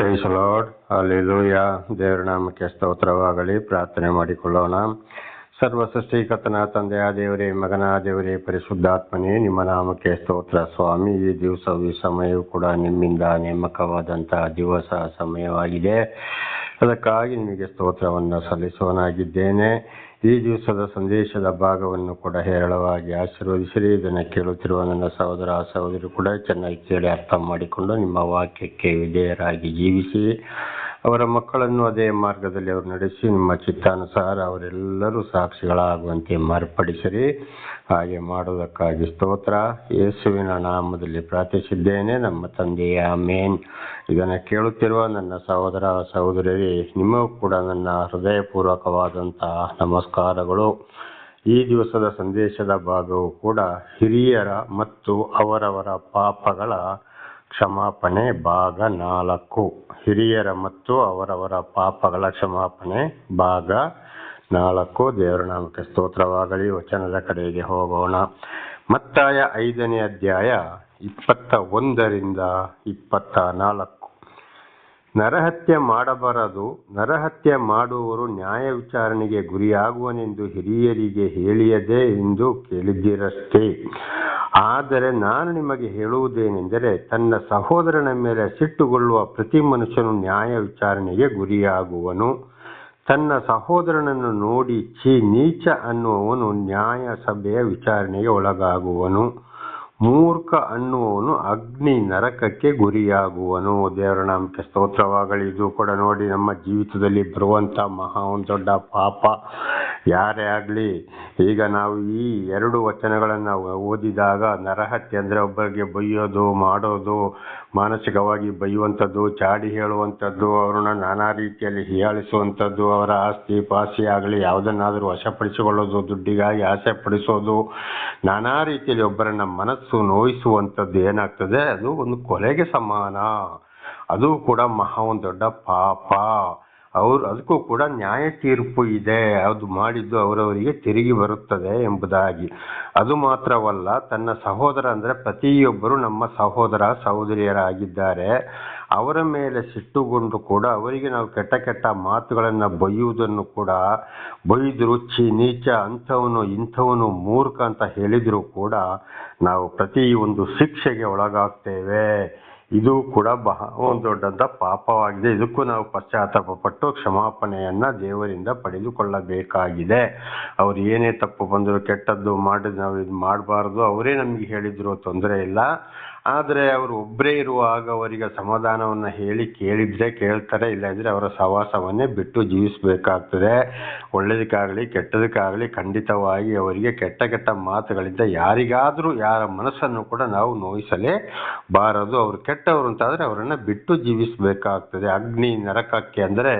Price lord alleluia ದೇವರ ನಾಮಕ್ಕೆ ಸ್ತೋತ್ರವಾಗಲಿ. ಪ್ರಾರ್ಥನೆ ಮಾಡಿಕೊಳ್ಳೋಣ. ಸರ್ವ ಸೃಷ್ಟಿಕರ್ತನ ತಂದೆಯ ದೇವರೇ, ಮಗನ ದೇವರೇ, ಪರಿಶುದ್ಧಾತ್ಮನೇ, ನಿಮ್ಮ ನಾಮಕ್ಕೆ ಸ್ತೋತ್ರ ಸ್ವಾಮಿ. ಈ ದಿವಸ ಈ ಸಮಯವು ಕೂಡ ನಿಮ್ಮಿಂದ ನೇಮಕವಾದಂತಹ ದಿವಸ, ಸಮಯವಾಗಿದೆ. ಅದಕ್ಕಾಗಿ ನಿಮಗೆ ಸ್ತೋತ್ರವನ್ನು ಸಲ್ಲಿಸುವನಾಗಿದ್ದೇನೆ ಈ ದಿವಸದ ಸಂದೇಶದ ಭಾಗವನ್ನು ಕೂಡ ಹೇರಳವಾಗಿ ಆಶೀರ್ವದಿಸಿರಿ. ಇದನ್ನು ಕೇಳುತ್ತಿರುವ ನನ್ನ ಸಹೋದರ ಸಹೋದರಿ ಕೂಡ ಚೆನ್ನಾಗಿ ಕೇಳಿ ಅರ್ಥ ಮಾಡಿಕೊಂಡು ನಿಮ್ಮ ವಾಕ್ಯಕ್ಕೆ ವಿಧೇಯರಾಗಿ ಜೀವಿಸಿ. ಅವರ ಮಕ್ಕಳನ್ನು ಅದೇ ಮಾರ್ಗದಲ್ಲಿ ಅವರು ನಡೆಸಿ, ನಿಮ್ಮ ಚಿತ್ತಾನುಸಾರ ಅವರೆಲ್ಲರೂ ಸಾಕ್ಷಿಗಳಾಗುವಂತೆ ಮಾರ್ಪಡಿಸಿರಿ. ಹಾಗೆ ಮಾಡುವುದಕ್ಕಾಗಿ ಸ್ತೋತ್ರ. ಯೇಸುವಿನ ನಾಮದಲ್ಲಿ ಪ್ರಾರ್ಥಿಸಿದ್ದೇನೆ. ನಮ್ಮ ತಂದೆಯ ಮೇನ್ ಇದನ್ನು ಕೇಳುತ್ತಿರುವ ನನ್ನ ಸಹೋದರ ಸಹೋದರಿ ನಿಮಗೂ ಕೂಡ ನನ್ನ ಹೃದಯಪೂರ್ವಕವಾದಂತಹ ನಮಸ್ಕಾರಗಳು. ಈ ದಿವಸದ ಸಂದೇಶದ ಭಾಗವು ಕೂಡ ಹಿರಿಯರ ಮತ್ತು ಅವರವರ ಪಾಪಗಳ ಕ್ಷಮಾಪಣೆ ಭಾಗ ನಾಲ್ಕು. ಹಿರಿಯರ ಮತ್ತು ಅವರವರ ಪಾಪಗಳ ಕ್ಷಮಾಪಣೆ ಭಾಗ ನಾಲ್ಕು. ದೇವರ ನಾಮಕ್ಕೆ ಸ್ತೋತ್ರವಾಗಲಿ. ವಚನದ ಕಡೆಗೆ ಹೋಗೋಣ. ಮತ್ತಾಯ ಐದನೇ ಅಧ್ಯಾಯ ಇಪ್ಪತ್ತ ಒಂದರಿಂದ ಇಪ್ಪತ್ತ ನಾಲ್ಕು ನರಹತ್ಯೆ ಮಾಡಬಾರದು. ನರಹತ್ಯೆ ಮಾಡುವವರು ನ್ಯಾಯ ವಿಚಾರಣೆಗೆ ಗುರಿಯಾಗುವನೆಂದು ಹಿರಿಯರಿಗೆ ಹೇಳಿಯದೆ ಎಂದು ಕೇಳಿದ್ದೀರಷ್ಟೇ. ಆದರೆ ನಾನು ನಿಮಗೆ ಹೇಳುವುದೇನೆಂದರೆ, ತನ್ನ ಸಹೋದರನ ಮೇಲೆ ಸಿಟ್ಟುಗೊಳ್ಳುವ ಪ್ರತಿ ಮನುಷ್ಯನು ನ್ಯಾಯ ವಿಚಾರಣೆಗೆ ಗುರಿಯಾಗುವನು. ತನ್ನ ಸಹೋದರನನ್ನು ನೋಡಿ ಛೀ ನೀಚ ಅನ್ನುವವನು ನ್ಯಾಯ ಸಭೆಯ ವಿಚಾರಣೆಗೆ ಒಳಗಾಗುವನು. ಮೂರ್ಖ ಅನ್ನುವವನು ಅಗ್ನಿ ನರಕಕ್ಕೆ ಗುರಿಯಾಗುವನು. ದೇವರ ನಾಮಕ್ಕೆ ಸ್ತೋತ್ರವಾಗಲಿ. ಇದು ಕೂಡ ನೋಡಿ ನಮ್ಮ ಜೀವಿತದಲ್ಲಿ ಬರುವಂತ ಮಹಾ ಒಂದು ದೊಡ್ಡ ಪಾಪ. ಯಾರೇ ಆಗಲಿ, ಈಗ ನಾವು ಈ ಎರಡು ವಚನಗಳನ್ನು ಓದಿದಾಗ ನರಹತ್ಯೆ ಅಂದರೆ ಒಬ್ಬರಿಗೆ ಬೈಯೋದು, ಮಾಡೋದು ಮಾನಸಿಕವಾಗಿ ಬೈಯುವಂಥದ್ದು, ಚಾಡಿ ಹೇಳುವಂಥದ್ದು, ಅವರನ್ನ ನಾನಾ ರೀತಿಯಲ್ಲಿ ಹೀಯಾಳಿಸುವಂಥದ್ದು, ಅವರ ಆಸ್ತಿ ಪಾಸಿ ಆಗಲಿ, ಯಾವುದನ್ನಾದರೂ ವಶಪಡಿಸಿಕೊಳ್ಳೋದು, ದುಡ್ಡಿಗಾಗಿ ಆಸೆ ಪಡಿಸೋದು, ನಾನಾ ರೀತಿಯಲ್ಲಿ ಒಬ್ಬರನ್ನ ಮನಸ್ಸು ನೋಯಿಸುವಂಥದ್ದು ಏನಾಗ್ತದೆ? ಅದು ಒಂದು ಕೊಲೆಗೆ ಸಮಾನ. ಅದು ಕೂಡ ಮಹಾ ಒಂದು ದೊಡ್ಡ ಪಾಪ. ಅವ್ರು ಅದಕ್ಕೂ ಕೂಡ ನ್ಯಾಯ ತೀರ್ಪು ಇದೆ. ಅದು ಮಾಡಿದ್ದು ಅವರವರಿಗೆ ತಿರುಗಿ ಬರುತ್ತದೆ ಎಂಬುದಾಗಿ. ಅದು ಮಾತ್ರವಲ್ಲ, ತನ್ನ ಸಹೋದರ ಅಂದರೆ ಪ್ರತಿಯೊಬ್ಬರು ನಮ್ಮ ಸಹೋದರ ಸಹೋದರಿಯರಾಗಿದ್ದಾರೆ. ಅವರ ಮೇಲೆ ಸಿಟ್ಟುಗೊಂಡು ಕೂಡ ಅವರಿಗೆ ನಾವು ಕೆಟ್ಟ ಕೆಟ್ಟ ಮಾತುಗಳನ್ನು ಬೈಯುವುದನ್ನು ಕೂಡ ಬೊಯ್ದು ರುಚಿ ನೀಚ, ಅಂಥವನು, ಇಂಥವನು ಮೂರ್ಖ ಅಂತ ಹೇಳಿದರೂ ಕೂಡ ನಾವು ಪ್ರತಿ ಒಂದು ಶಿಕ್ಷೆಗೆ ಒಳಗಾಗ್ತೇವೆ. ಇದು ಕೂಡ ಬಹ ಒಂದು ದೊಡ್ಡಂತ ಪಾಪವಾಗಿದೆ. ಇದಕ್ಕೂ ನಾವು ಪಶ್ಚಾತ್ತಾಪ ಪಟ್ಟು ಕ್ಷಮಾಪಣೆಯನ್ನ ದೇವರಿಂದ ಪಡೆದುಕೊಳ್ಳಬೇಕಾಗಿದೆ. ಅವ್ರು ಏನೇ ತಪ್ಪು ಬಂದರು ಕೆಟ್ಟದ್ದು ಮಾಡಿದ್ ನಾವು ಇದು ಮಾಡಬಾರ್ದು. ಅವರೇ ನಮಗೆ ಹೇಳಿದ್ರು ತೊಂದರೆ ಇಲ್ಲ. ಆದರೆ ಅವರು ಒಬ್ಬರೇ ಇರುವಾಗ ಅವರಿಗೆ ಸಮಾಧಾನವನ್ನು ಹೇಳಿ ಕೇಳಿದ್ರೆ ಕೇಳ್ತಾರೆ ಇಲ್ಲದಿದ್ರೆ ಅವರ ಸಹವಾಸವನ್ನೇ ಬಿಟ್ಟು ಜೀವಿಸಬೇಕಾಗ್ತದೆ. ಒಳ್ಳೆಯದಕ್ಕಾಗಲಿ ಕೆಟ್ಟದಕ್ಕಾಗಲಿ ಖಂಡಿತವಾಗಿ ಅವರಿಗೆ ಕೆಟ್ಟ ಕೆಟ್ಟ ಮಾತುಗಳಿಂದ ಯಾರಿಗಾದರೂ ಯಾರ ಮನಸ್ಸನ್ನು ಕೂಡ ನಾವು ನೋಯಿಸಲೇ ಬಾರದು ಅವರು ಕೆಟ್ಟವರು ಅಂತಾದರೆ ಅವರನ್ನು ಬಿಟ್ಟು ಜೀವಿಸಬೇಕಾಗ್ತದೆ. ಅಗ್ನಿ ನರಕಕ್ಕೆ ಅಂದರೆ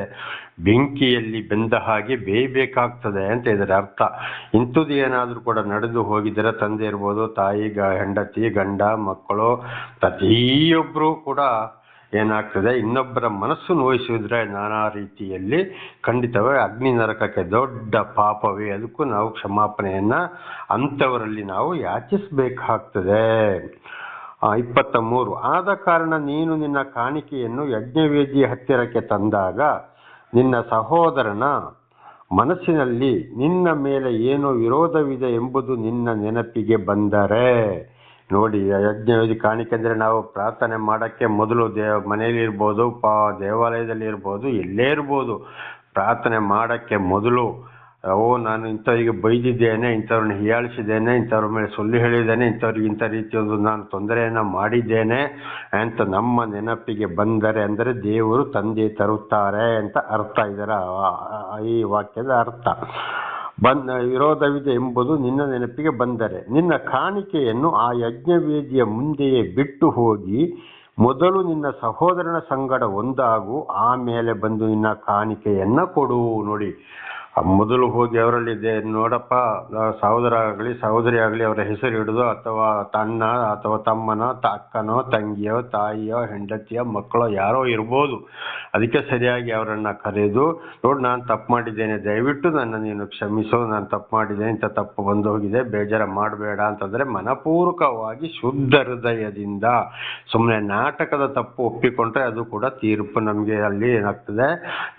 ಬೆಂಕಿಯಲ್ಲಿ ಬೆಂದ ಹಾಗೆ ಬೇಯಬೇಕಾಗ್ತದೆ ಅಂತ ಇದರ ಅರ್ಥ. ಇಂಥದ್ದು ಏನಾದರೂ ಕೂಡ ನಡೆದು ಹೋಗಿದ್ರೆ ತಂದೆ ಇರ್ಬೋದು, ತಾಯಿ, ಗ, ಹೆಂಡತಿ, ಗಂಡ, ಮಕ್ಕಳು ಪ್ರತಿಯೊಬ್ಬರು ಕೂಡ ಏನಾಗ್ತದೆ, ಇನ್ನೊಬ್ಬರ ಮನಸ್ಸು ನೋಯಿಸಿದ್ರೆ ನಾನಾ ರೀತಿಯಲ್ಲಿ ಖಂಡಿತವೇ ಅಗ್ನಿ ನರಕಕ್ಕೆ ದೊಡ್ಡ ಪಾಪವೇ. ಅದಕ್ಕೂ ನಾವು ಕ್ಷಮಾಪಣೆಯನ್ನು ಅಂಥವರಲ್ಲಿ ನಾವು ಯಾಚಿಸಬೇಕಾಗ್ತದೆ. ಇಪ್ಪತ್ತ ಮೂರು ಆದ ಕಾರಣ ನೀನು ನಿನ್ನ ಕಾಣಿಕೆಯನ್ನು ಯಜ್ಞವೇದಿ ಹತ್ತಿರಕ್ಕೆ ತಂದಾಗ ನಿನ್ನ ಸಹೋದರನ ಮನಸ್ಸಿನಲ್ಲಿ ನಿನ್ನ ಮೇಲೆ ಏನೋ ವಿರೋಧವಿದೆ ಎಂಬುದು ನಿನ್ನ ನೆನಪಿಗೆ ಬಂದರೆ. ನೋಡಿ ಯಜ್ಞವೇದಿ ಕಾಣಿಕೆ ಅಂದರೆ ನಾವು ಪ್ರಾರ್ಥನೆ ಮಾಡೋಕ್ಕೆ ಮೊದಲು ದೇವ ಮನೆಯಲ್ಲಿ ಇರ್ಬೋದು, ಪಾ, ದೇವಾಲಯದಲ್ಲಿ ಇರ್ಬೋದು, ಎಲ್ಲೇ ಇರ್ಬೋದು. ಪ್ರಾರ್ಥನೆ ಮಾಡೋಕ್ಕೆ ಮೊದಲು, ಓ, ನಾನು ಇಂಥವರಿಗೆ ಬೈದಿದ್ದೇನೆ, ಇಂಥವ್ರನ್ನ ಹೀಯಾಳಿಸಿದ್ದೇನೆ, ಇಂಥವ್ರ ಮೇಲೆ ಸುಳ್ಳು ಹೇಳಿದ್ದೇನೆ, ಇಂಥವ್ರಿಗೆ ಇಂಥ ರೀತಿಯೊಂದು ನಾನು ತೊಂದರೆಯನ್ನು ಮಾಡಿದ್ದೇನೆ ಅಂತ ನಮ್ಮ ನೆನಪಿಗೆ ಬಂದರೆ ಅಂದರೆ ದೇವರು ತಂದೆ ತರುತ್ತಾರೆ ಅಂತ ಅರ್ಥ ಇದರ ಈ ವಾಕ್ಯದ ಅರ್ಥ. ಬಂದ ವಿರೋಧವಿದೆ ಎಂಬುದು ನಿನ್ನ ನೆನಪಿಗೆ ಬಂದರೆ. ನಿನ್ನ ಕಾಣಿಕೆಯನ್ನು ಆ ಯಜ್ಞವೇದಿಯ ಮುಂದೆಯೇ ಬಿಟ್ಟು ಹೋಗಿ ಮೊದಲು ನಿನ್ನ ಸಹೋದರನ ಸಂಗಡ ಒಂದಾಗು ಆಮೇಲೆ ಬಂದು ನಿನ್ನ ಕಾಣಿಕೆಯನ್ನು ಕೊಡು, ನೋಡಿ. ಮೊದಲು ಹೋಗಿ ಅವರಲ್ಲಿದೆ ನೋಡಪ್ಪ ಸಹೋದರ ಆಗಲಿ, ಸಹೋದರಿ ಆಗಲಿ ಅವರ ಹೆಸರು ಹಿಡಿದು, ಅಥವಾ ತನ್ನ, ಅಥವಾ ತಮ್ಮನ ಅಕ್ಕನೋ, ತಂಗಿಯೋ, ತಾಯಿಯೋ, ಹೆಂಡತಿಯೋ, ಮಕ್ಕಳೋ, ಯಾರೋ ಇರ್ಬೋದು. ಅದಕ್ಕೆ ಸರಿಯಾಗಿ ಅವರನ್ನು ಕರೆದು, ನೋಡಿ ನಾನು ತಪ್ಪು ಮಾಡಿದ್ದೇನೆ, ದಯವಿಟ್ಟು ನನ್ನ ನೀನು ಕ್ಷಮಿಸು, ನಾನು ತಪ್ಪು ಮಾಡಿದ್ದೇನೆ, ಇಂಥ ತಪ್ಪು ಬಂದು ಹೋಗಿದೆ, ಬೇಜಾರ ಮಾಡಬೇಡ ಅಂತಂದ್ರೆ ಮನಪೂರ್ವಕವಾಗಿ ಶುದ್ಧ ಹೃದಯದಿಂದ ಸುಮ್ಮನೆ ನಾಟಕದ ತಪ್ಪು ಒಪ್ಪಿಕೊಂಡ್ರೆ ಅದು ಕೂಡ ತೀರ್ಪು ನಮಗೆ ಅಲ್ಲಿ ಏನಾಗ್ತದೆ,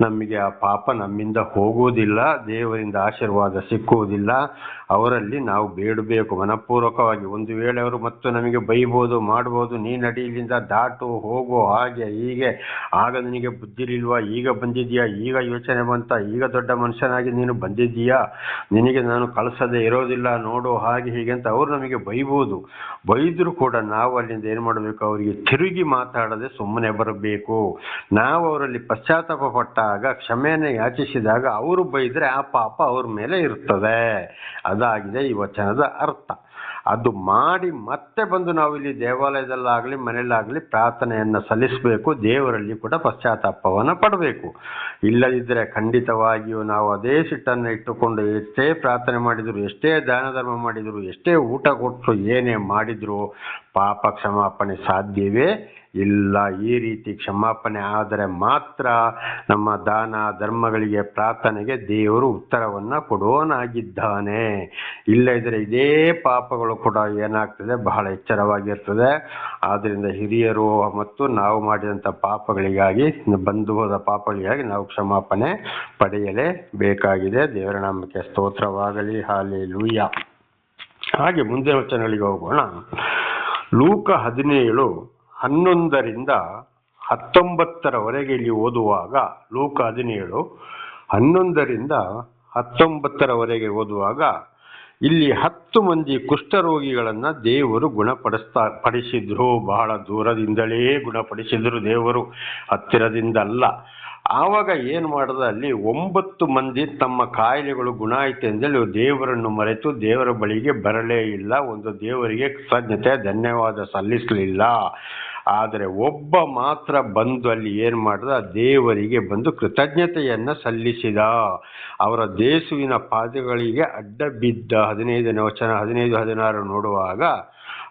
ನಮಗೆ ಆ ಪಾಪ ನಮ್ಮಿಂದ ಹೋಗುವುದಿಲ್ಲ. ದೇವರಿಂದ ಆಶೀರ್ವಾದ ಸಿಕ್ಕುವುದಿಲ್ಲ. ಅವರಲ್ಲಿ ನಾವು ಬೇಡಬೇಕು. ಮನಪೂರ್ವಕವಾಗಿ ಒಂದು ವೇಳೆ ಅವರು ಮತ್ತು ನಮಗೆ ಬೈಬೋದು, ಮಾಡ್ಬೋದು, ನೀ ನಡಿ ದಾಟು, ಹೋಗು, ಹಾಗೆ, ಹೀಗೆ. ಆಗ ನಿನಗೆ ಬುದ್ಧಿಲಿಲ್ವಾ ಈಗ ಬಂದಿದೆಯಾ ಈಗ ಯೋಚನೆ ಬಂತ? ಈಗ ದೊಡ್ಡ ಮನುಷ್ಯನಾಗಿ ನೀನು ಬಂದಿದ್ದೀಯಾ? ನಿನಗೆ ನಾನು ಕಳಿಸದೆ ಇರೋದಿಲ್ಲ, ನೋಡು, ಹಾಗೆ, ಹೀಗೆ ಅಂತ ಅವರು ನಮಗೆ ಬೈಬೋದು. ಬೈದರೂ ಕೂಡ ನಾವು ಅಲ್ಲಿಂದ ಏನು ಮಾಡಬೇಕು? ಅವರಿಗೆ ತಿರುಗಿ ಮಾತಾಡದೆ ಸುಮ್ಮನೆ ಬರಬೇಕು. ನಾವು ಅವರಲ್ಲಿ ಪಶ್ಚಾತ್ತಾಪ ಪಟ್ಟಾಗ ಕ್ಷಮೆಯನ್ನು ಯಾಚಿಸಿದಾಗ ಅವರು ಬೈದ್ರೆ ಆ ಪಾಪ ಅವ್ರ ಮೇಲೆ ಇರ್ತದೆ. ಅದಾಗಿದೆ ಈ ವಚನದ ಅರ್ಥ. ಅದು ಮಾಡಿ ಮತ್ತೆ ಬಂದು ನಾವು ಇಲ್ಲಿ ದೇವಾಲಯದಲ್ಲಾಗಲಿ, ಮನೆಯಲ್ಲಾಗಲಿ ಪ್ರಾರ್ಥನೆಯನ್ನು ಸಲ್ಲಿಸಬೇಕು, ದೇವರಲ್ಲಿ ಕೂಡ ಪಶ್ಚಾತ್ತಾಪವನ್ನು ಪಡಬೇಕು. ಇಲ್ಲದಿದ್ದರೆ ಖಂಡಿತವಾಗಿಯೂ ನಾವು ಅದೇ ಸಿಟ್ಟನ್ನು ಇಟ್ಟುಕೊಂಡು ಎಷ್ಟೇ ಪ್ರಾರ್ಥನೆ ಮಾಡಿದರು, ಎಷ್ಟೇ ದಾನ ಧರ್ಮ ಮಾಡಿದ್ರು, ಎಷ್ಟೇ ಊಟ ಕೊಟ್ಟರು ಏನೇ ಮಾಡಿದ್ರು ಪಾಪ ಕ್ಷಮಾಪಣೆ ಸಾಧ್ಯವೇ ಇಲ್ಲ. ಈ ರೀತಿ ಕ್ಷಮಾಪಣೆ ಆದರೆ ಮಾತ್ರ ನಮ್ಮ ದಾನ ಧರ್ಮಗಳಿಗೆ, ಪ್ರಾರ್ಥನೆಗೆ ದೇವರು ಉತ್ತರವನ್ನು ಕೊಡೋನಾಗಿದ್ದಾನೆ. ಇಲ್ಲ ಇದ್ರೆ ಇದೇ ಪಾಪಗಳು ಕೂಡ ಏನಾಗ್ತದೆ? ಬಹಳ ಎಚ್ಚರವಾಗಿರ್ತದೆ. ಆದ್ದರಿಂದ ಹಿರಿಯರು ಮತ್ತು ನಾವು ಮಾಡಿದಂಥ ಪಾಪಗಳಿಗಾಗಿ, ಬಂದು ಹೋದ ಪಾಪಗಳಿಗಾಗಿ ನಾವು ಕ್ಷಮಾಪಣೆ ಪಡೆಯಲೇ ಬೇಕಾಗಿದೆ ದೇವರ ನಾಮಕ್ಕೆ ಸ್ತೋತ್ರವಾಗಲಿ. ಹಾಲಿ ಲೂಯ್ಯ ಹಾಗೆ ಮುಂದಿನ ವಚನಗಳಿಗೆ ಹೋಗೋಣ. ಲೂಕ ಹದಿನೇಳು ಹನ್ನೊಂದರಿಂದ ಹತ್ತೊಂಬತ್ತರವರೆಗೆ ಇಲ್ಲಿ ಓದುವಾಗ, ಲೂಕ ಹದಿನೇಳು ಹನ್ನೊಂದರಿಂದ ಹತ್ತೊಂಬತ್ತರವರೆಗೆ ಓದುವಾಗ ಇಲ್ಲಿ ಹತ್ತು ಮಂದಿ ಕುಷ್ಠರೋಗಿಗಳನ್ನು ದೇವರು ಗುಣಪಡಿಸ್ತಾ, ಪಡಿಸಿದ್ರು. ಬಹಳ ದೂರದಿಂದಲೇ ಗುಣಪಡಿಸಿದ್ರು ದೇವರು. ಹತ್ತಿರದಿಂದ ಅಲ್ಲ ಆವಾಗ ಏನು ಮಾಡಿದ, ಅಲ್ಲಿ ಒಂಬತ್ತು ಮಂದಿ ತಮ್ಮ ಕಾಯಿಲೆಗಳು ಗುಣ ಆಯ್ತು ಅಂದೇಳಿ ದೇವರನ್ನು ಮರೆತು ದೇವರ ಬಳಿಗೆ ಬರಲೇ ಇಲ್ಲ, ಒಂದು ದೇವರಿಗೆ ಕೃತಜ್ಞತೆ, ಧನ್ಯವಾದ ಸಲ್ಲಿಸಲಿಲ್ಲ. ಆದರೆ ಒಬ್ಬ ಮಾತ್ರ ಬಂದು ಅಲ್ಲಿ ಏನು ಮಾಡಿದ ದೇವರಿಗೆ ಬಂದು ಕೃತಜ್ಞತೆಯನ್ನು ಸಲ್ಲಿಸಿದ. ಅವರ ದೇಸುವಿನ ಪಾದಗಳಿಗೆ ಅಡ್ಡ ಬಿದ್ದ ಹದಿನೈದನೇ ವಚನ, ಹದಿನೈದು, ಹದಿನಾರು ನೋಡುವಾಗ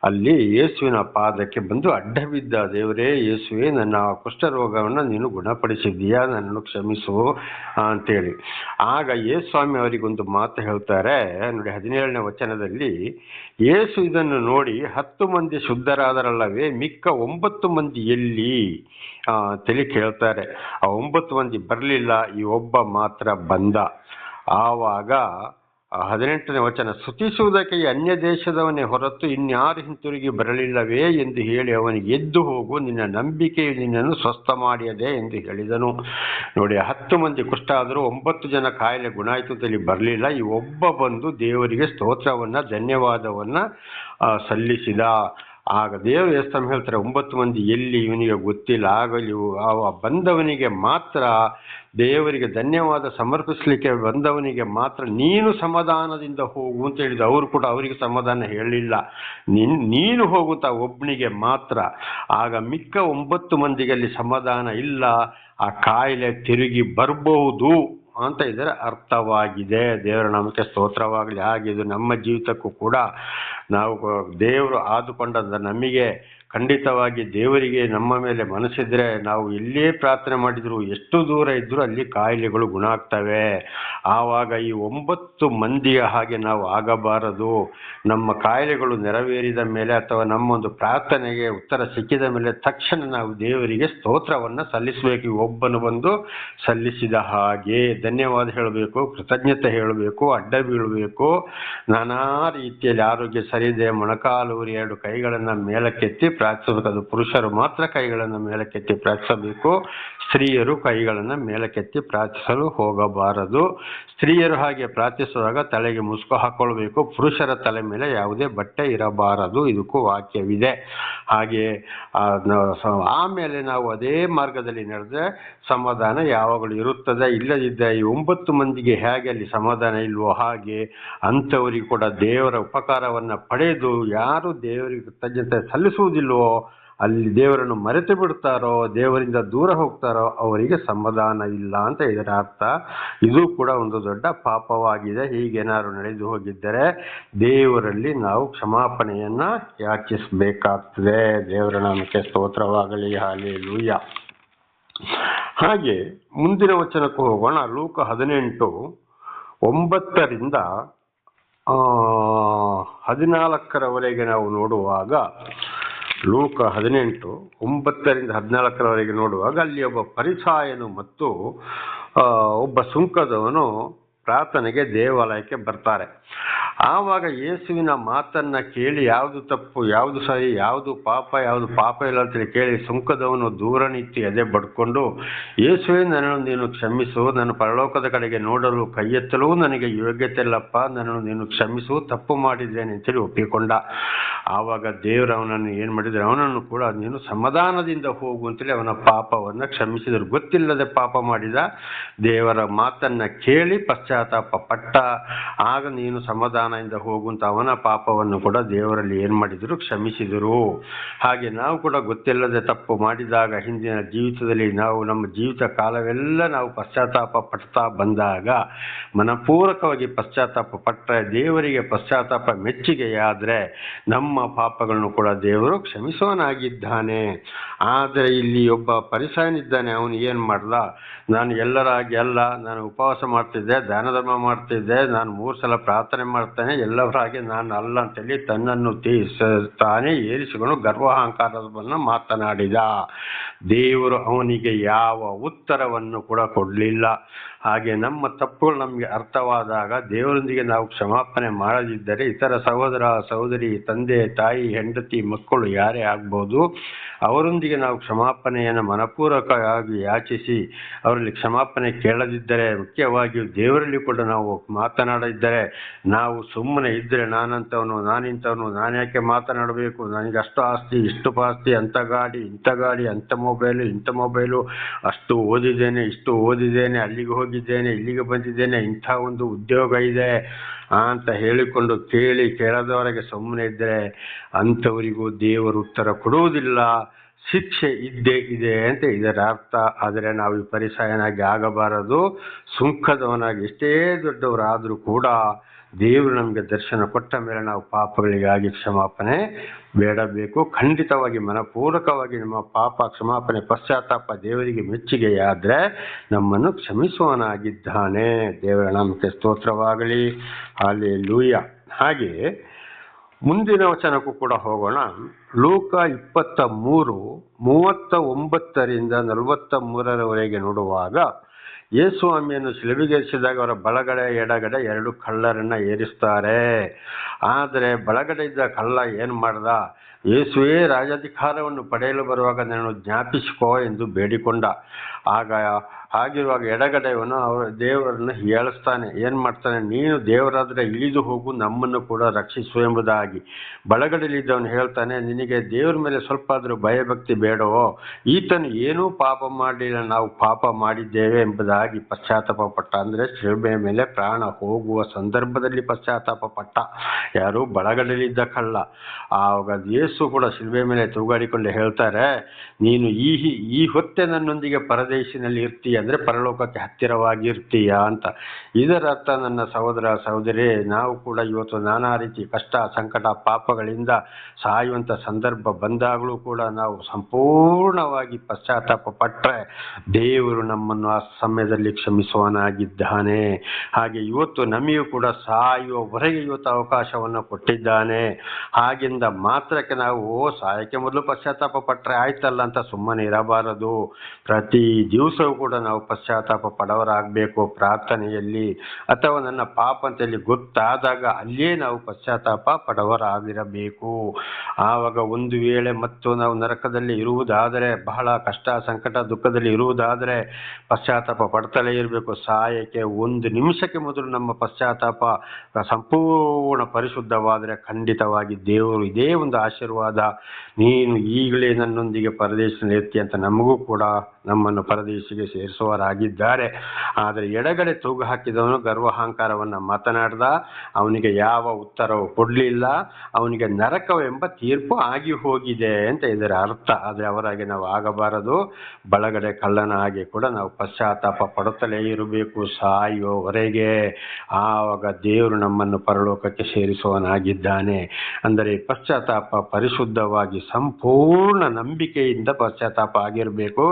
ಅಲ್ಲಿ ಯೇಸುವಿನ ಪಾದಕ್ಕೆ ಬಂದು ಅಡ್ಡ ಬಿದ್ದ ದೇವರೇ ಯೇಸುವೆ, ನನ್ನ ಕುಷ್ಠರೋಗವನ್ನು ನೀನು ಗುಣಪಡಿಸಿದ್ದೀಯಾ? ನನ್ನನ್ನು ಕ್ಷಮಿಸು ಅಂತೇಳಿ. ಆಗ ಯೇಸ್ವಾಮಿ ಸ್ವಾಮಿ ಅವರಿಗೊಂದು ಮಾತು ಹೇಳ್ತಾರೆ. ನೋಡಿ, ಹದಿನೇಳನೇ ವಚನದಲ್ಲಿ ಯೇಸು ಇದನ್ನು ನೋಡಿ, ಹತ್ತು ಮಂದಿ ಶುದ್ಧರಾದರಲ್ಲವೇ, ಮಿಕ್ಕ ಒಂಬತ್ತು ಮಂದಿ ಎಲ್ಲಿ? ತಲೆ ಕೇಳ್ತಾರೆ. ಆ ಒಂಬತ್ತು ಮಂದಿ ಬರಲಿಲ್ಲ, ಈ ಒಬ್ಬ ಮಾತ್ರ ಬಂದ. ಆವಾಗ ಹದಿನೆಂಟನೇ ವಚನ ಸ್ತುತಿಸುವುದಕ್ಕೆ ಅನ್ಯ ದೇಶದವನೇ ಹೊರತು ಇನ್ಯಾರು ಹಿಂತಿರುಗಿ ಬರಲಿಲ್ಲವೇ? ಎಂದು ಹೇಳಿ ಅವನಿಗೆ, ಎದ್ದು ಹೋಗು, ನಿನ್ನ ನಂಬಿಕೆಯು ನಿನ್ನನ್ನು ಸ್ವಸ್ಥ ಮಾಡಿಯದೆ ಎಂದು ಹೇಳಿದನು. ನೋಡಿ, ಹತ್ತು ಮಂದಿ ಕುಷ್ಟ ಆದರೂ ಒಂಬತ್ತು ಜನ ಕಾಯಿಲೆ ಗುಣ ಬರಲಿಲ್ಲ. ಈ ಒಬ್ಬ ಬಂದು ದೇವರಿಗೆ ಸ್ತೋತ್ರವನ್ನು, ಧನ್ಯವಾದವನ್ನು ಸಲ್ಲಿಸಿದ. ಆಗ ದೇವರು ದೇವಸ್ಥಾನ ಹೇಳ್ತಾರೆ, ಒಂಬತ್ತು ಮಂದಿ ಎಲ್ಲಿ, ಇವನಿಗೆ ಗೊತ್ತಿಲ್ಲ. ಅವ ಬಂದವನಿಗೆ ಮಾತ್ರ ದೇವರಿಗೆ ಧನ್ಯವಾದ ಸಮರ್ಪಿಸಲಿಕ್ಕೆ ಬಂದವನಿಗೆ ಮಾತ್ರ ನೀನು ಸಮಾಧಾನದಿಂದ ಹೋಗು ಅಂತ ಹೇಳಿದ ಅವರು ಕೂಡ ಅವರಿಗೆ ಸಮಾಧಾನ ಹೇಳಿಲ್ಲ ನಿನ್, ನೀನು ಹೋಗುತ್ತಾ ಒಬ್ಬನಿಗೆ ಮಾತ್ರ. ಆಗ ಮಿಕ್ಕ ಒಂಬತ್ತು ಮಂದಿಗೆ ಅಲ್ಲಿ ಸಮಾಧಾನ ಇಲ್ಲ. ಆ ಕಾಯಿಲೆ ತಿರುಗಿ ಬರಬಹುದು ಅಂತ ಇದರ ಅರ್ಥವಾಗಿದೆ. ದೇವರ ನಾಮಕ್ಕೆ ಸ್ತೋತ್ರವಾಗಲಿ. ಹಾಗೆ ಇದು ನಮ್ಮ ಜೀವಿತಕ್ಕೂ ಕೂಡ ನಾವು ದೇವರು ಆದುಕೊಂಡದ ನಮಗೆ ಖಂಡಿತವಾಗಿ ದೇವರಿಗೆ ನಮ್ಮ ಮೇಲೆ ಮನಸ್ಸಿದ್ರೆ ನಾವು ಎಲ್ಲೇ ಪ್ರಾರ್ಥನೆ ಮಾಡಿದ್ರು ಎಷ್ಟು ದೂರ ಇದ್ದರೂ ಅಲ್ಲಿ ಕಾಯಿಲೆಗಳು ಗುಣ ಆಗ್ತವೆ ಆವಾಗ ಈ ಒಂಬತ್ತು ಮಂದಿಯ ಹಾಗೆ ನಾವು ಆಗಬಾರದು. ನಮ್ಮ ಕಾಯಿಲೆಗಳು ನೆರವೇರಿದ ಮೇಲೆ ಅಥವಾ ನಮ್ಮ ಒಂದು ಪ್ರಾರ್ಥನೆಗೆ ಉತ್ತರ ಸಿಕ್ಕಿದ ಮೇಲೆ ತಕ್ಷಣ ನಾವು ದೇವರಿಗೆ ಸ್ತೋತ್ರವನ್ನು ಸಲ್ಲಿಸಬೇಕು. ಒಬ್ಬನು ಬಂದು ಸಲ್ಲಿಸಿದ ಹಾಗೆ ಧನ್ಯವಾದ ಹೇಳಬೇಕು, ಕೃತಜ್ಞತೆ ಹೇಳಬೇಕು, ಅಡ್ಡ ಬೀಳಬೇಕು. ನಾನಾ ರೀತಿಯಲ್ಲಿ ಆರೋಗ್ಯ ಸರಿದೆ ಮೊಣಕಾಲು ಊರಿ ಎರಡು ಕೈಗಳನ್ನು ಮೇಲಕ್ಕೆತ್ತಿ ಪ್ರಾರ್ಥಿಸಬೇಕು. ಅದು ಪುರುಷರು ಮಾತ್ರ ಕೈಗಳನ್ನು ಮೇಲಕ್ಕೆತ್ತಿ ಪ್ರಾರ್ಥಿಸಬೇಕು. ಸ್ತ್ರೀಯರು ಕೈಗಳನ್ನು ಮೇಲಕ್ಕೆತ್ತಿ ಪ್ರಾರ್ಥಿಸಲು ಹೋಗಬಾರದು. ಸ್ತ್ರೀಯರು ಹಾಗೆ ಪ್ರಾರ್ಥಿಸುವಾಗ ತಲೆಗೆ ಮುಸುಕು ಹಾಕೊಳ್ಬೇಕು. ಪುರುಷರ ತಲೆ ಮೇಲೆ ಯಾವುದೇ ಬಟ್ಟೆ ಇರಬಾರದು. ಇದಕ್ಕೂ ವಾಕ್ಯವಿದೆ. ಹಾಗೆ ಆಮೇಲೆ ನಾವು ಅದೇ ಮಾರ್ಗದಲ್ಲಿ ನಡೆದ್ರೆ ಸಮಾಧಾನ ಯಾವಾಗಲೂ ಇರುತ್ತದೆ. ಇಲ್ಲದಿದ್ದ ಈ ಒಂಬತ್ತು ಮಂದಿಗೆ ಹೇಗೆ ಅಲ್ಲಿ ಸಮಾಧಾನ ಇಲ್ವೋ ಹಾಗೆ ಅಂಥವರಿಗೆ ಕೂಡ ದೇವರ ಉಪಕಾರವನ್ನು ಪಡೆದು ಯಾರು ದೇವರಿಗೆ ಕೃತಜ್ಞತೆ ಸಲ್ಲಿಸುವುದಿಲ್ಲವೋ, ಅಲ್ಲಿ ದೇವರನ್ನು ಮರೆತು ಬಿಡ್ತಾರೋ ದೇವರಿಂದ ದೂರ ಹೋಗ್ತಾರೋ, ಅವರಿಗೆ ಸಮಾಧಾನ ಇಲ್ಲ ಅಂತ ಇದರ ಅರ್ಥ. ಇದು ಕೂಡ ಒಂದು ದೊಡ್ಡ ಪಾಪವಾಗಿದೆ. ಹೀಗೇನಾದ್ರು ನಡೆದು ಹೋಗಿದ್ದರೆ ದೇವರಲ್ಲಿ ನಾವು ಕ್ಷಮಾಪಣೆಯನ್ನ ಯಾಚಿಸಬೇಕಾಗ್ತದೆ. ದೇವರ ನಾಮಕ್ಕೆ ಸ್ತೋತ್ರವಾಗಲಿ ಹಾಲಿ ಲೂಯ ಹಾಗೆ ಮುಂದಿನ ವಚನಕ್ಕೂ ಹೋಗೋಣ. ಲೂಕ ಹದಿನೆಂಟು, ಒಂಬತ್ತರಿಂದ ಹದಿನಾಲ್ಕರವರೆಗೆ ನಾವು ನೋಡುವಾಗ ಲೋಕ ಹದಿನೆಂಟು ಒಂಬತ್ತರಿಂದ ಹದಿನಾಲ್ಕರವರೆಗೆ ನೋಡುವಾಗ ಅಲ್ಲಿ ಒಬ್ಬ ಪರಿಸಾಯನು ಮತ್ತು ಒಬ್ಬ ಸುಂಕದವನು ಪ್ರಾರ್ಥನೆಗೆ ದೇವಾಲಯಕ್ಕೆ ಬರ್ತಾರೆ. ಆವಾಗ ಯೇಸುವಿನ ಮಾತನ್ನ ಕೇಳಿ ಯಾವುದು ತಪ್ಪು, ಯಾವುದು ಸರಿ ಯಾವುದು ಪಾಪ ಯಾವುದು ಪಾಪ ಇಲ್ಲ ಅಂತೇಳಿ ಕೇಳಿ ಸುಂಕದವನು ದೂರ ನಿಂತು ಎದೆ ಬಡ್ಕೊಂಡು, ಯೇಸುವೆ, ನನ್ನನ್ನು ನೀನು ಕ್ಷಮಿಸು, ನನ್ನ ಪರಲೋಕದ ಕಡೆಗೆ ನೋಡಲು ಕೈ ಎತ್ತಲೂ ನನಗೆ ಯೋಗ್ಯತೆ ಇಲ್ಲಪ್ಪ, ನನ್ನನ್ನು ನೀನು ಕ್ಷಮಿಸು, ತಪ್ಪು ಮಾಡಿದ್ದೇನೆ ಅಂತೇಳಿ ಒಪ್ಪಿಕೊಂಡ. ಆವಾಗ ದೇವರು ಅವನನ್ನು ಏನು ಮಾಡಿದ್ರೆ, ಅವನನ್ನು ಕೂಡ ನೀನು ಸಮಾಧಾನದಿಂದ ಹೋಗು ಅಂತೇಳಿ ಅವನ ಪಾಪವನ್ನು ಕ್ಷಮಿಸಿದರು. ಗೊತ್ತಿಲ್ಲದೆ ಪಾಪ ಮಾಡಿದ ದೇವರ ಮಾತನ್ನು ಕೇಳಿ ಪಶ್ಚಾತ್ತಾಪ ಪಟ್ಟ, ಆಗ ನೀನು ಸಮಾಧಾನದಿಂದ ಹೋಗುವಂತ ಅವನ ಪಾಪವನ್ನು ಕೂಡ ದೇವರಲ್ಲಿ ಏನು ಮಾಡಿದರು ಕ್ಷಮಿಸಿದರು. ಹಾಗೆ ನಾವು ಕೂಡ ಗೊತ್ತಿಲ್ಲದೆ ತಪ್ಪು ಮಾಡಿದಾಗ ಹಿಂದಿನ ಜೀವಿತದಲ್ಲಿ ನಾವು ನಮ್ಮ ಜೀವಿತ ಕಾಲವೆಲ್ಲ ನಾವು ಪಶ್ಚಾತ್ತಾಪ ಪಡ್ತಾ ಬಂದಾಗ ಮನಪೂರ್ವಕವಾಗಿ ಪಶ್ಚಾತ್ತಾಪ ಪಟ್ಟರೆ ದೇವರಿಗೆ ಪಶ್ಚಾತ್ತಾಪ ಮೆಚ್ಚುಗೆಯಾದರೆ ನಮ್ಮ ಪಾಪಗಳನ್ನು ಕೂಡ ದೇವರು ಕ್ಷಮಿಸುವನಾಗಿದ್ದಾನೆ ಆದರೆ ಇಲ್ಲಿ ಒಬ್ಬ ಪರಿಸರನಿದ್ದಾನೆ, ಅವನು ಏನು ಮಾಡ್ದ? ನಾನು ಎಲ್ಲರಾಗಿ ಅಲ್ಲ, ನಾನು ಉಪವಾಸ ಮಾಡ್ತಿದ್ದೆ, ದಾನ ಧರ್ಮ ಮಾಡ್ತಿದ್ದೆ, ನಾನು ಮೂರು ಸಲ ಪ್ರಾರ್ಥನೆ ಮಾಡ್ತೇನೆ ಎಲ್ಲರಾಗಿ ನಾನು ಅಲ್ಲ ಅಂತೇಳಿ ತನ್ನನ್ನು ತೀರ್ಸ ತಾನೇ ಏರಿಸಿಕೊಂಡು ಗರ್ವಾಹಂಕಾರವನ್ನು ಮಾತನಾಡಿದ. ದೇವರು ಅವನಿಗೆ ಯಾವ ಉತ್ತರವನ್ನು ಕೂಡ ಕೊಡಲಿಲ್ಲ. ಹಾಗೆ ನಮ್ಮ ತಪ್ಪುಗಳು ನಮಗೆ ಅರ್ಥವಾದಾಗ ದೇವರೊಂದಿಗೆ ನಾವು ಕ್ಷಮಾಪಣೆ ಮಾಡದಿದ್ದರೆ ಇತರ ಸಹೋದರ, ಸಹೋದರಿ, ತಂದೆ, ತಾಯಿ, ಹೆಂಡತಿ, ಮಕ್ಕಳು ಯಾರೇ ಆಗ್ಬೋದು, ಅವರೊಂದಿಗೆ ನಾವು ಕ್ಷಮಾಪಣೆಯನ್ನು ಮನಪೂರ್ವಕವಾಗಿ ಯಾಚಿಸಿ ಅವರಲ್ಲಿ ಕ್ಷಮಾಪಣೆ ಕೇಳದಿದ್ದರೆ ಮುಖ್ಯವಾಗಿ ದೇವರಲ್ಲಿ ಕೂಡ ನಾವು ಮಾತನಾಡದಿದ್ದರೆ ನಾವು ಸುಮ್ಮನೆ ಇದ್ದರೆ ನಾನಂತವನು ನಾನಿಂಥವನು, ನಾನು ಯಾಕೆ ಮಾತನಾಡಬೇಕು, ನನಗೆ ಅಷ್ಟು ಆಸ್ತಿ, ಇಷ್ಟು ಪಾಸ್ತಿ ಅಂಥ ಗಾಡಿ, ಇಂಥ ಗಾಡಿ ಅಂಥ ಮೊಬೈಲು ಇಂಥ ಮೊಬೈಲು ಅಷ್ಟು ಓದಿದ್ದೇನೆ, ಇಷ್ಟು ಓದಿದ್ದೇನೆ, ಅಲ್ಲಿಗೆ ಹೋಗಿದ್ದೇನೆ, ಇಲ್ಲಿಗೆ ಬಂದಿದ್ದೇನೆ, ಇಂಥ ಒಂದು ಉದ್ಯೋಗ ಇದೆ ಅಂತ ಹೇಳಿಕೊಂಡು ಕೇಳಿ ಕೇಳದವರೆಗೆ ಸುಮ್ಮನೆ ಇದ್ದರೆ ಅಂಥವರಿಗೂ ದೇವರು ಉತ್ತರ ಕೊಡುವುದಿಲ್ಲ. ಶಿಕ್ಷೆ ಇದ್ದೇ ಇದೆ ಅಂತ ಇದರ ಅರ್ಥ. ಆದರೆ ನಾವು ಈ ಪರಿಸಾಯನಾಗಿ ಆಗಬಾರದು. ಸುಂಕದವನಾಗಿ ಎಷ್ಟೇ ದೊಡ್ಡವರಾದರೂ ಕೂಡ ದೇವರು ನಮಗೆ ದರ್ಶನ ಕೊಟ್ಟ ಮೇಲೆ ನಾವು ಪಾಪಗಳಿಗಾಗಿ ಕ್ಷಮಾಪಣೆ ಬೇಡಬೇಕು. ಖಂಡಿತವಾಗಿ ಮನಪೂರ್ವಕವಾಗಿ ನಮ್ಮ ಪಾಪ ಕ್ಷಮಾಪಣೆ ಪಶ್ಚಾತ್ತಾಪ ದೇವರಿಗೆ ಮೆಚ್ಚುಗೆಯಾದರೆ ನಮ್ಮನ್ನು ಕ್ಷಮಿಸುವನಾಗಿದ್ದಾನೆ ದೇವರ ನಾಮಕ್ಕೆ ಸ್ತೋತ್ರವಾಗಲಿ. ಅಲ್ಲಿ ಲೂಯ ಹಾಗೆ ಮುಂದಿನ ವಚನಕ್ಕೂ ಕೂಡ ಹೋಗೋಣ. ಲೋಕ ಇಪ್ಪತ್ತ ಮೂರು ಮೂವತ್ತ ಒಂಬತ್ತರಿಂದ ನಲವತ್ತ ಮೂರರವರೆಗೆ ನೋಡುವಾಗ ಯೇಸುಸ್ವಾಮಿಯನ್ನು ಶಿಲುಬೆಗೇರಿಸಿದಾಗ ಅವರ ಬಳಗಡೆ ಎಡಗಡೆ ಎರಡು ಕಳ್ಳರನ್ನ ಏರಿಸ್ತಾರೆ. ಆದರೆ ಬಳಗಡೆ ಇದ್ದ ಕಳ್ಳ ಏನು ಮಾಡ್ದ? ಯೇಸುವೇ ರಾಜಾಧಿಕಾರವನ್ನು ಪಡೆಯಲು ಬರುವಾಗ ನಾನು ಜ್ಞಾಪಿಸಿಕೋ ಎಂದು ಬೇಡಿಕೊಂಡ. ಆಗ ಹಾಗಿರುವಾಗ ಎಡಗಡೆಯವನು ಅವರ ದೇವರನ್ನು ಹೇಳಿಸ್ತಾನೆ ಏನು ಮಾಡ್ತಾನೆ? ನೀನು ದೇವರಾದರೆ ಇಳಿದು ಹೋಗು, ನಮ್ಮನ್ನು ಕೂಡ ರಕ್ಷಿಸು ಎಂಬುದಾಗಿ. ಬಲಗಡೆಯಲ್ಲಿದ್ದವನು ಹೇಳ್ತಾನೆ, ನಿನಗೆ ದೇವರ ಮೇಲೆ ಸ್ವಲ್ಪ ಆದರೂ ಭಯಭಕ್ತಿ ಬೇಡವೋ ಈತನು ಏನೂ ಪಾಪ ಮಾಡಲಿಲ್ಲ, ನಾವು ಪಾಪ ಮಾಡಿದ್ದೇವೆ ಎಂಬುದಾಗಿ ಪಶ್ಚಾತ್ತಾಪ ಪಟ್ಟ. ಅಂದರೆ ಶಿಲ್ಬೆಯ ಮೇಲೆ ಪ್ರಾಣ ಹೋಗುವ ಸಂದರ್ಭದಲ್ಲಿ ಪಶ್ಚಾತ್ತಾಪ ಪಟ್ಟ. ಯಾರು ಬಳಗಡೆಯಲ್ಲಿದ್ದ ಕಳ್ಳ. ಆವಾಗ ಯೇಸು ಕೂಡ ಶಿಲ್ಬೆ ಮೇಲೆ ತೂಗಾಡಿಕೊಂಡು ಹೇಳ್ತಾರೆ, ನೀನು ಈ ಈ ಹೊತ್ತೆ ನನ್ನೊಂದಿಗೆ ಪರದೇಶಿನಲ್ಲಿ ಇರ್ತೀಯ ಅಂದರೆ ಪರಲೋಕಕ್ಕೆ ಹತ್ತಿರವಾಗಿ ಇರ್ತೀಯ ಅಂತ. ಇದರ ಅರ್ಥ ನನ್ನ ಸಹೋದರ ಸಹೋದರಿ, ನಾವು ಕೂಡ ಇವತ್ತು ನಾನಾ ರೀತಿ ಕಷ್ಟ, ಸಂಕಟ, ಪಾಪಗಳಿಂದ ಸಾಯುವಂತ ಸಂದರ್ಭ ಬಂದಾಗಲೂ ಕೂಡ ನಾವು ಸಂಪೂರ್ಣವಾಗಿ ಪಶ್ಚಾತ್ತಾಪ ಪಟ್ಟರೆ ದೇವರು ನಮ್ಮನ್ನು ಆ ಸಮಯದಲ್ಲಿ ಕ್ಷಮಿಸುವನಾಗಿದ್ದಾನೆ. ಹಾಗೆ ಇವತ್ತು ನಮಗೂ ಕೂಡ ಸಾಯುವವರೆಗೆ ಇವತ್ತು ಅವಕಾಶವನ್ನು ಕೊಟ್ಟಿದ್ದಾನೆ. ಹಾಗಿಂದ ಮಾತ್ರಕ್ಕೆ ನಾವು, ಓ, ಸಾಯಕ್ಕೆ ಮೊದಲು ಪಶ್ಚಾತ್ತಾಪ ಪಟ್ಟರೆ ಆಯ್ತಲ್ಲ ಅಂತ ಸುಮ್ಮನೆ ಇರಬಾರದು. ಪ್ರತಿ ದಿವಸವೂ ಕೂಡ ನಾವು ಪಶ್ಚಾತ್ತಾಪ ಪಡವರಾಗಬೇಕು. ಪ್ರಾರ್ಥನೆಯಲ್ಲಿ ಅಥವಾ ನನ್ನ ಪಾಪ ಅಂತೇಳಿ ಗೊತ್ತಾದಾಗ ಅಲ್ಲಿಯೇ ನಾವು ಪಶ್ಚಾತ್ತಾಪ ಪಡವರಾಗಿರಬೇಕು. ಆವಾಗ ಒಂದು ವೇಳೆ ಮತ್ತು ನಾವು ನರಕದಲ್ಲಿ ಇರುವುದಾದರೆ, ಬಹಳ ಕಷ್ಟ, ಸಂಕಟ, ದುಃಖದಲ್ಲಿ ಇರುವುದಾದರೆ ಪಶ್ಚಾತ್ತಾಪ ಪಡ್ತಲೇ ಇರಬೇಕು. ಸಹಾಯಕ್ಕೆ ಒಂದು ನಿಮಿಷಕ್ಕೆ ಮೊದಲು ನಮ್ಮ ಪಶ್ಚಾತ್ತಾಪ ಸಂಪೂರ್ಣ ಪರಿಶುದ್ಧವಾದರೆ ಖಂಡಿತವಾಗಿ ದೇವರು ಇದೇ ಒಂದು ಆಶೀರ್ವಾದ. ನೀನು ಈಗಲೇ ನನ್ನೊಂದಿಗೆ ಪರದೇಶದಲ್ಲಿ ಇರ್ತೀಯ ಅಂತ ನಮಗೂ ಕೂಡ ನಮ್ಮನ್ನು ಪರದೇಶಿಗೆ ಸೇರಿಸುವರಾಗಿದ್ದಾರೆ ಆದರೆ ಎಡಗಡೆ ತೂಗು ಹಾಕಿದವನು ಗರ್ವಹಂಕಾರವನ್ನು ಮಾತನಾಡ್ದ, ಅವನಿಗೆ ಯಾವ ಉತ್ತರವು ಕೊಡಲಿಲ್ಲ, ಅವನಿಗೆ ನರಕವೆಂಬ ತೀರ್ಪು ಆಗಿ ಹೋಗಿದೆ ಅಂತ ಇದರ ಅರ್ಥ. ಆದರೆ ಅವರಾಗಿ ನಾವು ಆಗಬಾರದು. ಬಳಗಡೆ ಕಳ್ಳನ ಹಾಗೆ ಕೂಡ ನಾವು ಪಶ್ಚಾತ್ತಾಪ ಪಡುತ್ತಲೇ ಇರಬೇಕು ಸಾಯುವವರೆಗೆ. ಆವಾಗ ದೇವರು ನಮ್ಮನ್ನು ಪರಲೋಕಕ್ಕೆ ಸೇರಿಸುವನಾಗಿದ್ದಾನೆ ಅಂದರೆ ಪಶ್ಚಾತ್ತಾಪ ಪರಿಶುದ್ಧವಾಗಿ ಸಂಪೂರ್ಣ ನಂಬಿಕೆಯಿಂದ ಪಶ್ಚಾತ್ತಾಪ ಆಗಿರಬೇಕು.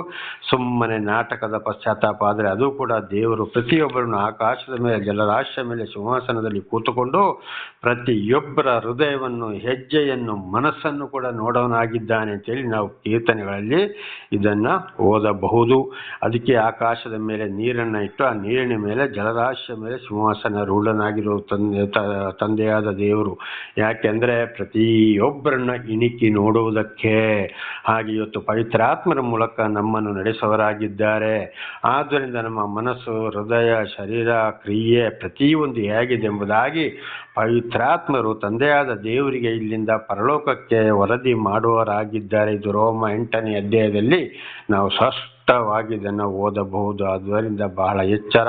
ಸುಮ್ಮನೆ ನಾಟಕದ ಪಶ್ಚಾತ್ತಾಪ ಆದರೆ ಅದು ಕೂಡ ದೇವರು ಪ್ರತಿಯೊಬ್ಬರನ್ನು ಆಕಾಶದ ಮೇಲೆ, ಜಲರಾಶಿಯ ಮೇಲೆ, ಸಿಂಹಾಸನದಲ್ಲಿ ಕೂತುಕೊಂಡು ಪ್ರತಿಯೊಬ್ಬರ ಹೃದಯವನ್ನು, ಹೆಜ್ಜೆಯನ್ನು, ಮನಸ್ಸನ್ನು ಕೂಡ ನೋಡೋನಾಗಿದ್ದಾನೆ ಅಂತೇಳಿ ನಾವು ಕೀರ್ತನೆಗಳಲ್ಲಿ ಇದನ್ನ ಓದಬಹುದು. ಅದಕ್ಕೆ ಆಕಾಶದ ಮೇಲೆ ನೀರನ್ನು ಇಟ್ಟು ಆ ನೀರಿನ ಮೇಲೆ, ಜಲರಾಶಿಯ ಮೇಲೆ ಸಿಂಹಾಸನ ರೂಢನಾಗಿರುವ ತಂದೆ ತಂದೆಯಾದ ದೇವರು. ಯಾಕೆಂದ್ರೆ ಪ್ರತಿಯೊಬ್ಬರನ್ನ ಇಣಿಕಿ ನೋಡುವುದಕ್ಕೆ ಹಾಗೆ ಇವತ್ತು ಪವಿತ್ರಾತ್ಮರ ಮೂಲಕ ನಮ್ಮನ್ನು ನಡೆಸುವರಾಗಿದ್ದಾರೆ ಆದ್ದರಿಂದ ನಮ್ಮ ಮನಸ್ಸು, ಹೃದಯ, ಶರೀರ ಕ್ರಿಯೆ ಪ್ರತಿಯೊಂದು ಹೇಗಿದೆ ಎಂಬುದಾಗಿ ಪವಿತ್ರಾತ್ಮರು ತಂದೆಯಾದ ದೇವರಿಗೆ ಇಲ್ಲಿಂದ ಪರಲೋಕಕ್ಕೆ ವರದಿ ಮಾಡುವರಾಗಿದ್ದಾರೆ ಇದು ರೋಮ ಎಂಟನೇ ಅಧ್ಯಾಯದಲ್ಲಿ ನಾವು ಸ್ಪಷ್ಟವಾಗಿ ಇದನ್ನು ಓದಬಹುದು. ಆದ್ದರಿಂದ ಬಹಳ ಎಚ್ಚರ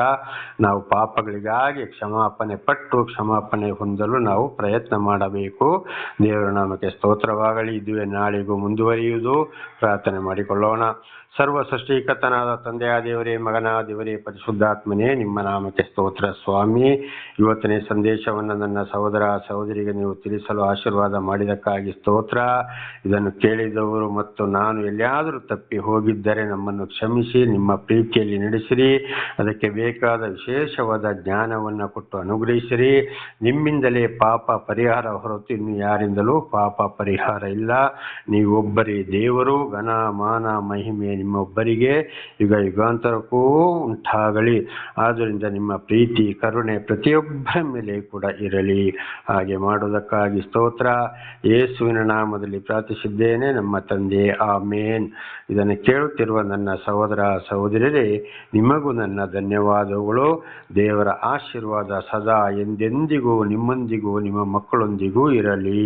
ನಾವು ಪಾಪಗಳಿಗಾಗಿ ಕ್ಷಮಾಪಣೆ ಪಟ್ಟು ಕ್ಷಮಾಪಣೆ ಹೊಂದಲು ನಾವು ಪ್ರಯತ್ನ ಮಾಡಬೇಕು. ದೇವರ ನಾಮಕ್ಕೆ ಸ್ತೋತ್ರವಾಗಲಿ. ಇದುವೆ ನಾಳಿಗೂ ಮುಂದುವರಿಯುವುದು. ಪ್ರಾರ್ಥನೆ ಮಾಡಿಕೊಳ್ಳೋಣ. ಸರ್ವ ಸೃಷ್ಟಿಕತನಾದ ತಂದೆಯ ದೇವರೇ, ಮಗನ ದೇವರೇ, ಪರಿಶುದ್ಧಾತ್ಮನೇ, ನಿಮ್ಮ ನಾಮಕ್ಕೆ ಸ್ತೋತ್ರ ಸ್ವಾಮಿ. ಇವತ್ತನೇ ಸಂದೇಶವನ್ನು ನನ್ನ ಸಹೋದರ ಸಹೋದರಿಗೆ ನೀವು ತಿಳಿಸಲು ಆಶೀರ್ವಾದ ಮಾಡಿದಕ್ಕಾಗಿ ಸ್ತೋತ್ರ. ಇದನ್ನು ಕೇಳಿದವರು ಮತ್ತು ನಾನು ಎಲ್ಲಿಯಾದರೂ ತಪ್ಪಿ ಹೋಗಿದ್ದರೆ ನಮ್ಮನ್ನು ಕ್ಷಮಿಸಿ, ನಿಮ್ಮ ಪ್ರೀತಿಯಲ್ಲಿ ನಡೆಸಿರಿ ಅದಕ್ಕೆ ಬೇಕಾದ ವಿಶೇಷವಾದ ಜ್ಞಾನವನ್ನು ಕೊಟ್ಟು ಅನುಗ್ರಹಿಸಿರಿ. ನಿಮ್ಮಿಂದಲೇ ಪಾಪ ಪರಿಹಾರ ಹೊರತು ಇನ್ನು ಯಾರಿಂದಲೂ ಪಾಪ ಪರಿಹಾರ ಇಲ್ಲ. ನೀವೊಬ್ಬರೇ ದೇವರು, ಘನ, ಮಾನ, ಮಹಿಮೆ ನಿಮ್ಮೊಬ್ಬರಿಗೆ ಯುಗ ಯುಗಾಂತರಕ್ಕೂ ಉಂಟಾಗಲಿ. ಆದ್ದರಿಂದ ನಿಮ್ಮ ಪ್ರೀತಿ, ಕರುಣೆ ಪ್ರತಿಯೊಬ್ಬರ ಮೇಲೆ ಕೂಡ ಇರಲಿ. ಹಾಗೆ ಮಾಡುವುದಕ್ಕಾಗಿ ಸ್ತೋತ್ರ. ಯೇಸುವಿನ ನಾಮದಲ್ಲಿ ಪ್ರಾರ್ಥಿಸಿದ್ದೇನೆ, ನಮ್ಮ ತಂದೆ ಆ ಮೇನ್ ಇದನ್ನು ಕೇಳುತ್ತಿರುವ ನನ್ನ ಸಹೋದರ ಸಹೋದರಿಯರೇ ನಿಮಗೂ ನನ್ನ ಧನ್ಯವಾದಗಳು. ದೇವರ ಆಶೀರ್ವಾದ ಸದಾ ಎಂದೆಂದಿಗೂ ನಿಮ್ಮೊಂದಿಗೂ ನಿಮ್ಮ ಮಕ್ಕಳೊಂದಿಗೂ ಇರಲಿ.